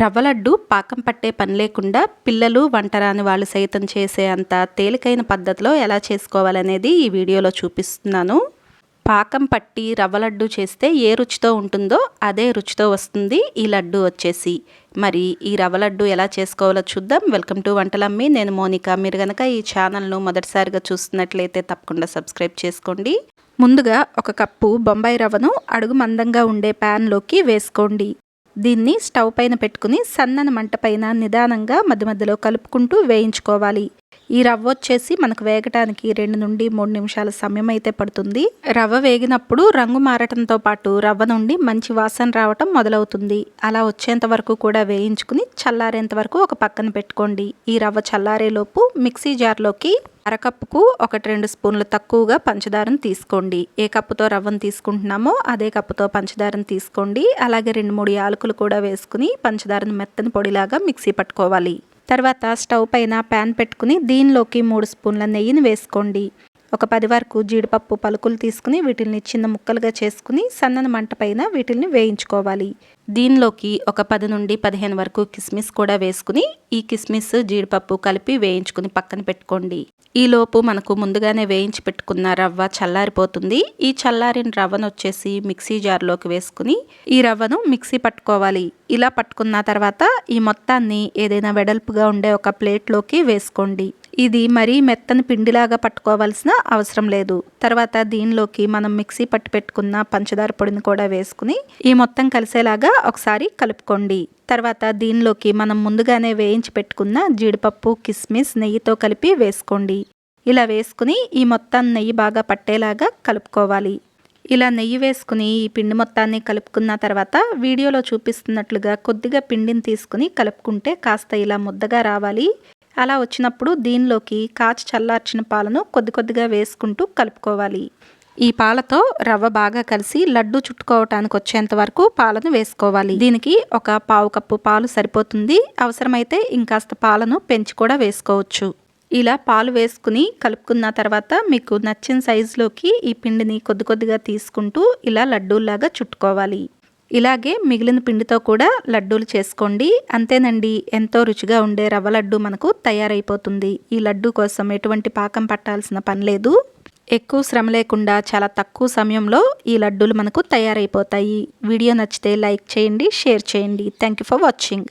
రవ్వ లడ్డు పాకం పట్టే పని లేకుండా పిల్లలు వంటరాని వాళ్ళు సైతం చేసే అంత తేలికైన పద్ధతిలో ఎలా చేసుకోవాలనేది ఈ వీడియోలో చూపిస్తున్నాను. పాకం పట్టి రవ్వ లడ్డు చేస్తే ఏ రుచితో ఉంటుందో అదే రుచితో వస్తుంది ఈ లడ్డు వచ్చేసి. మరి ఈ రవ్వ లడ్డు ఎలా చేసుకోవాలో చూద్దాం. Welcome to Vantalammi. నేను మోనిక. మీరు కనుక ఈ ఛానల్ను మొదటిసారిగా చూస్తున్నట్లయితే తప్పకుండా సబ్స్క్రైబ్ చేసుకోండి. ముందుగా ఒక కప్పు బొంబాయి రవ్వను అడుగు మందంగా ఉండే ప్యాన్లోకి వేసుకోండి. దీన్ని స్టవ్ పైన పెట్టుకుని సన్నని మంట పైన నిదానంగా మధ్య మధ్యలో కలుపుకుంటూ వేయించుకోవాలి. ఈ రవ్వ వచ్చేసి మనకు వేగటానికి రెండు నుండి మూడు నిమిషాల సమయం అయితే పడుతుంది. రవ్వ వేగినప్పుడు రంగు మారటంతో పాటు రవ్వ నుండి మంచి వాసన రావటం మొదలవుతుంది. అలా వచ్చేంత వరకు కూడా వేయించుకుని చల్లారేంత వరకు ఒక పక్కన పెట్టుకోండి. ఈ రవ్వ చల్లారేలోపు మిక్సీ జార్లోకి అరకప్పుకు ఒకటి రెండు స్పూన్లు తక్కువగా పంచదారను తీసుకోండి. ఏ కప్పుతో రవ్వను తీసుకుంటున్నామో అదే కప్పుతో పంచదారను తీసుకోండి. అలాగే రెండు మూడు యాలకులు కూడా వేసుకుని పంచదారను మెత్తని పొడిలాగా మిక్సీ పట్టుకోవాలి. తర్వాత స్టవ్ పైన ప్యాన్ పెట్టుకుని దీనిలోకి మూడు స్పూన్ల నెయ్యిని వేసుకోండి. ఒక పది వరకు జీడిపప్పు పలుకులు తీసుకుని వీటిల్ని చిన్న ముక్కలుగా చేసుకుని సన్నని మంట పైన వీటిల్ని వేయించుకోవాలి. దీనిలోకి ఒక పది నుండి పదిహేను వరకు కిస్మిస్ కూడా వేసుకుని ఈ కిస్మిస్ జీడిపప్పు కలిపి వేయించుకుని పక్కన పెట్టుకోండి. ఈలోపు మనకు ముందుగానే వేయించి పెట్టుకున్న రవ్వ చల్లారిపోతుంది. ఈ చల్లారిన రవ్వను వచ్చేసి మిక్సీ జార్లోకి వేసుకుని ఈ రవ్వను మిక్సీ పట్టుకోవాలి. ఇలా పట్టుకున్న తర్వాత ఈ మొత్తాన్ని ఏదైనా వెడల్పుగా ఉండే ఒక ప్లేట్లోకి వేసుకోండి. ఇది మరీ మెత్తని పిండిలాగా పట్టుకోవాల్సిన అవసరం లేదు. తర్వాత దీనిలోకి మనం మిక్సీ పట్టి పెట్టుకున్న పంచదార పొడిని కూడా వేసుకుని ఈ మొత్తం కలిసేలాగా ఒకసారి కలుపుకోండి. తర్వాత దీనిలోకి మనం ముందుగానే వేయించి పెట్టుకున్న జీడిపప్పు కిస్మిస్ నెయ్యితో కలిపి వేసుకోండి. ఇలా వేసుకుని ఈ మొత్తం నెయ్యి బాగా పట్టేలాగా కలుపుకోవాలి. ఇలా నెయ్యి వేసుకుని ఈ పిండి మొత్తాన్ని కలుపుకున్న తర్వాత వీడియోలో చూపిస్తున్నట్లుగా కొద్దిగా పిండిని తీసుకుని కలుపుకుంటే కాస్త ఇలా ముద్దగా రావాలి. అలా వచ్చినప్పుడు దీనిలోకి కాచి చల్లార్చిన పాలను కొద్ది కొద్దిగా వేసుకుంటూ కలుపుకోవాలి. ఈ పాలతో రవ్వ బాగా కలిసి లడ్డు చుట్టుకోవటానికి వచ్చేంత వరకు పాలను వేసుకోవాలి. దీనికి ఒక పావు కప్పు పాలు సరిపోతుంది. అవసరమైతే ఇంకాస్త పాలను పెంచి కూడా వేసుకోవచ్చు. ఇలా పాలు వేసుకుని కలుపుకున్న తర్వాత మీకు నచ్చిన సైజులోకి ఈ పిండిని కొద్ది కొద్దిగా తీసుకుంటూ ఇలా లడ్డూలాగా చుట్టుకోవాలి. ఇలాగే మిగిలిన పిండితో కూడా లడ్డూలు చేసుకోండి. అంతేనండి ఎంతో రుచిగా ఉండే రవ్వ లడ్డు మనకు తయారైపోతుంది. ఈ లడ్డు కోసం ఎటువంటి పాకం పట్టాల్సిన పని లేదు. ఎక్కువ శ్రమ లేకుండా చాలా తక్కువ సమయంలో ఈ లడ్డూలు మనకు తయారైపోతాయి. వీడియో నచ్చితే లైక్ చేయండి షేర్ చేయండి. Thank you for watching.